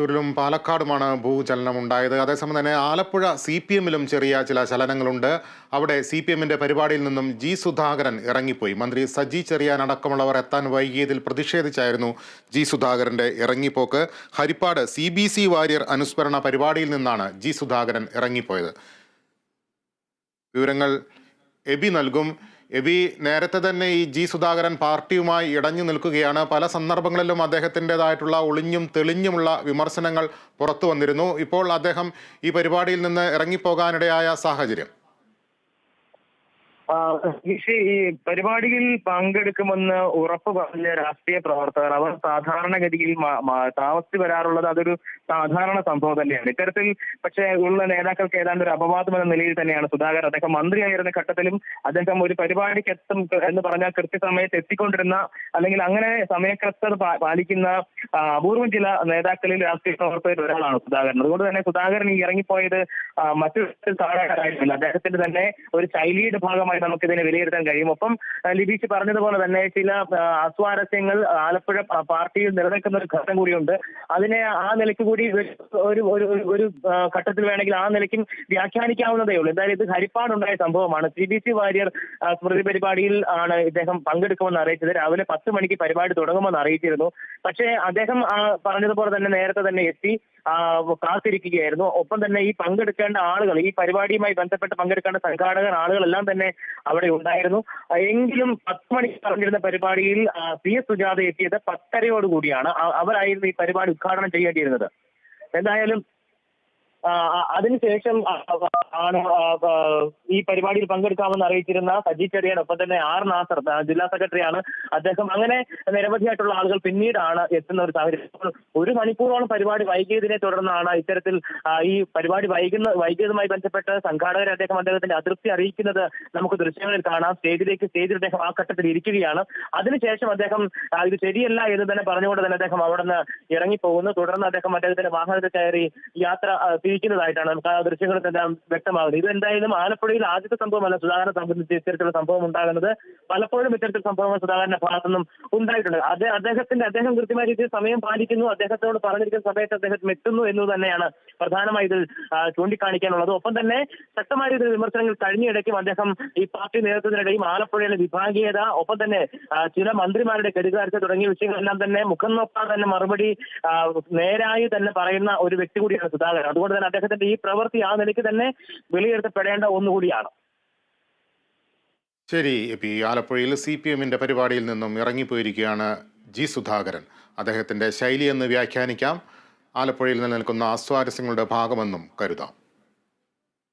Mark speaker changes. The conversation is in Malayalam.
Speaker 1: തൃശ്ശൂരിലും പാലക്കാടുമാണ് ഭൂചലനം ഉണ്ടായത് അതേസമയം തന്നെ ആലപ്പുഴ സി പി എമ്മിലും ചെറിയ ചില ചലനങ്ങളുണ്ട്. അവിടെ സി പി എമ്മിന്റെ പരിപാടിയിൽ നിന്നും ജി സുധാകരൻ ഇറങ്ങിപ്പോയി. മന്ത്രി സജി ചെറിയാൻ അടക്കമുള്ളവർ എത്താൻ വൈകിയതിൽ പ്രതിഷേധിച്ചായിരുന്നു ജി സുധാകരന്റെ ഇറങ്ങിപ്പോക്ക്. Harippad C B C Warrier അനുസ്മരണ പരിപാടിയിൽ നിന്നാണ് ജി സുധാകരൻ ഇറങ്ങിപ്പോയത്. വിവരങ്ങൾ എബി നൽകും. എബി നേരത്തെ തന്നെ ഈ ജി സുധാകരൻ പാർട്ടിയുമായി ഇടഞ്ഞു നിൽക്കുകയാണ്. പല സന്ദർഭങ്ങളിലും അദ്ദേഹത്തിന്റെതായിട്ടുള്ള ഒളിഞ്ഞും തെളിഞ്ഞുമുള്ള വിമർശനങ്ങൾ പുറത്തു വന്നിരുന്നു. ഇപ്പോൾ അദ്ദേഹം ഈ പരിപാടിയിൽ നിന്ന് ഇറങ്ങിപ്പോകാനിടയായ സാഹചര്യം.
Speaker 2: ഈ പരിപാടിയിൽ പങ്കെടുക്കുമെന്ന് ഉറപ്പ് പറഞ്ഞ രാഷ്ട്രീയ പ്രവർത്തകർ അവർ സാധാരണഗതിയിൽ താമസിച്ച് വരാറുള്ളത് അതൊരു സാധാരണ സംഭവം തന്നെയാണ്. ഇത്തരത്തിൽ പക്ഷേ ഉള്ള നേതാക്കൾക്ക് ഏതാണ്ട് ഒരു അപവാദം എന്ന നിലയിൽ തന്നെയാണ് സുധാകർ അദ്ദേഹം മന്ത്രിയായിരുന്ന ഘട്ടത്തിലും അദ്ദേഹം ഒരു പരിപാടിക്ക് എത്തും എന്ന് പറഞ്ഞാൽ കൃത്യസമയത്ത് എത്തിക്കൊണ്ടിരുന്ന അല്ലെങ്കിൽ അങ്ങനെ സമയക്രസ്തത പാലിക്കുന്ന അപൂർവം ചില നേതാക്കളിൽ രാഷ്ട്രീയ പ്രവർത്തകരിൽ ഒരാളാണ് സുധാകരൻ. അതുകൊണ്ട് തന്നെ സുധാകരൻ ഈ ഇറങ്ങിപ്പോയത് മറ്റൊരു കാര്യമില്ല. അദ്ദേഹത്തിന്റെ തന്നെ ഒരു ശൈലിയുടെ ഭാഗമായി നമുക്ക് ഇതിനെ വിലയിരുത്താൻ കഴിയും. ഒപ്പം ലിബീഷ് പറഞ്ഞതുപോലെ തന്നെ ചില അസ്വാരസ്യങ്ങൾ ആലപ്പുഴ പാർട്ടിയിൽ നിലനിൽക്കുന്ന ഒരു ഘട്ടം കൂടിയുണ്ട്. അതിനെ ആ നിലയ്ക്ക് കൂടി ഒരു ഒരു ഘട്ടത്തിൽ വേണമെങ്കിൽ ആ നിലയ്ക്കും വ്യാഖ്യാനിക്കാവുന്നതേ ഉള്ളൂ. എന്തായാലും ഇത് ഹരിപ്പാടുണ്ടായ സംഭവമാണ്. സി ബി സി വാര്യർ സ്മൃതി പരിപാടിയിൽ ആണ് ഇദ്ദേഹം പങ്കെടുക്കുമെന്ന് അറിയിച്ചത്. രാവിലെ പത്ത് മണിക്ക് പരിപാടി തുടങ്ങുമെന്ന് അറിയിച്ചിരുന്നു. പക്ഷേ അദ്ദേഹം പറഞ്ഞതുപോലെ തന്നെ നേരത്തെ തന്നെ എത്തി. കാത്തിരിക്കുകയായിരുന്നു. ഒപ്പം തന്നെ ഈ പങ്കെടുക്കേണ്ട ആളുകൾ ഈ പരിപാടിയുമായി ബന്ധപ്പെട്ട് പങ്കെടുക്കേണ്ട സംഘാടകർ ആളുകളെല്ലാം തന്നെ അവിടെ ഉണ്ടായിരുന്നു. എങ്കിലും പത്ത് മണിക്ക് പറഞ്ഞിരുന്ന പരിപാടിയിൽ പി എസ് സുജാത എത്തിയത് പത്തരയോടുകൂടിയാണ്. അവരായിരുന്നു ഈ പരിപാടി ഉദ്ഘാടനം ചെയ്യേണ്ടിയിരുന്നത്. എന്തായാലും അതിനുശേഷം ആണ് ഈ പരിപാടിയിൽ പങ്കെടുക്കാമെന്ന് അറിയിച്ചിരുന്ന സജി ചെറിയാൻ ഒപ്പം തന്നെ ആർ നാസർ ജില്ലാ സെക്രട്ടറിയാണ് അദ്ദേഹം അങ്ങനെ നിരവധിയായിട്ടുള്ള ആളുകൾ പിന്നീടാണ് എത്തുന്ന ഒരു സാഹചര്യം. ഒരു മണിക്കൂറോളം പരിപാടി വൈകിയതിനെ തുടർന്നാണ് ഇത്തരത്തിൽ ഈ പരിപാടി വൈകുന്ന വൈകിയതുമായി ബന്ധപ്പെട്ട് സംഘാടകരെ അദ്ദേഹം അദ്ദേഹത്തിന്റെ അതൃപ്തി അറിയിക്കുന്നത് നമുക്ക് ദൃശ്യങ്ങളിൽ കാണാം. സ്റ്റേജിലേക്ക് സ്റ്റേജിൽ അദ്ദേഹം ആ ഘട്ടത്തിൽ ഇരിക്കുകയാണ്. അതിനുശേഷം അദ്ദേഹം ഇത് ശരിയല്ല എന്ന് തന്നെ പറഞ്ഞുകൊണ്ട് തന്നെ അദ്ദേഹം അവിടെ നിന്ന് ഇറങ്ങിപ്പോകുന്നു. തുടർന്ന് അദ്ദേഹം അദ്ദേഹത്തിന്റെ വാഹനത്തിൽ കയറി യാത്ര തിരിക്കുന്നതായിട്ടാണ് നമുക്ക് ആ ദൃശ്യങ്ങളിൽ തന്നെ വ്യക്തമാകുന്നത്. ഇത് എന്തായാലും ആലപ്പുഴയിൽ ആദ്യത്തെ സംഭവമല്ല. സുധാകരനെ സംബന്ധിച്ച് ഇത്തരത്തിലുള്ള സംഭവം ഉണ്ടാകുന്നത് പലപ്പോഴും ഇത്തരത്തിൽ സംഭവങ്ങൾ സുധാകരന്റെ ഭാഗത്തുനിന്നും ഉണ്ടായിട്ടുണ്ട്. അത് അദ്ദേഹത്തിന്റെ അദ്ദേഹം കൃത്യമായ രീതിയിൽ സമയം പാലിക്കുന്നു. അദ്ദേഹത്തോട് പറഞ്ഞിരിക്കുന്ന സമയത്ത് അദ്ദേഹം എത്തുന്നു എന്ന് തന്നെയാണ് പ്രധാനമായി ഇതിൽ ചൂണ്ടിക്കാണിക്കാനുള്ളത്. ഒപ്പം തന്നെ ശക്തമായ രീതിയിൽ വിമർശനങ്ങൾ കഴിഞ്ഞിടയ്ക്കും അദ്ദേഹം ഈ പാർട്ടി നേതൃത്വത്തിനിടയും ആലപ്പുഴയിലെ വിഭാഗീയത ഒപ്പം തന്നെ ചില മന്ത്രിമാരുടെ കരുതാഴ്ച തുടങ്ങിയ വിഷയങ്ങളെല്ലാം തന്നെ മുഖം നോക്കാതെ തന്നെ മറുപടി നേരായി തന്നെ പറയുന്ന ഒരു വ്യക്തി കൂടിയാണ് സുധാകരൻ. അതുകൊണ്ട് തന്നെ അദ്ദേഹത്തിന്റെ ഈ പ്രവൃത്തി ആ നിലയ്ക്ക് തന്നെ വിലയിരുത്തപ്പെടേണ്ട ഒന്നുകൂടിയാണ്.
Speaker 1: ശരി എപി ആലപ്പുഴയിൽ സി പി എമ്മിന്റെ പരിപാടിയിൽ നിന്നും ഇറങ്ങിപ്പോയിരിക്കുകയാണ് ജി സുധാകരൻ. അദ്ദേഹത്തിന്റെ ശൈലി എന്ന് വ്യാഖ്യാനിക്കാം. ആലപ്പുഴയിൽ നിലനിൽക്കുന്ന അസ്വാരസ്യങ്ങളുടെ ഭാഗമെന്നും കരുതാം.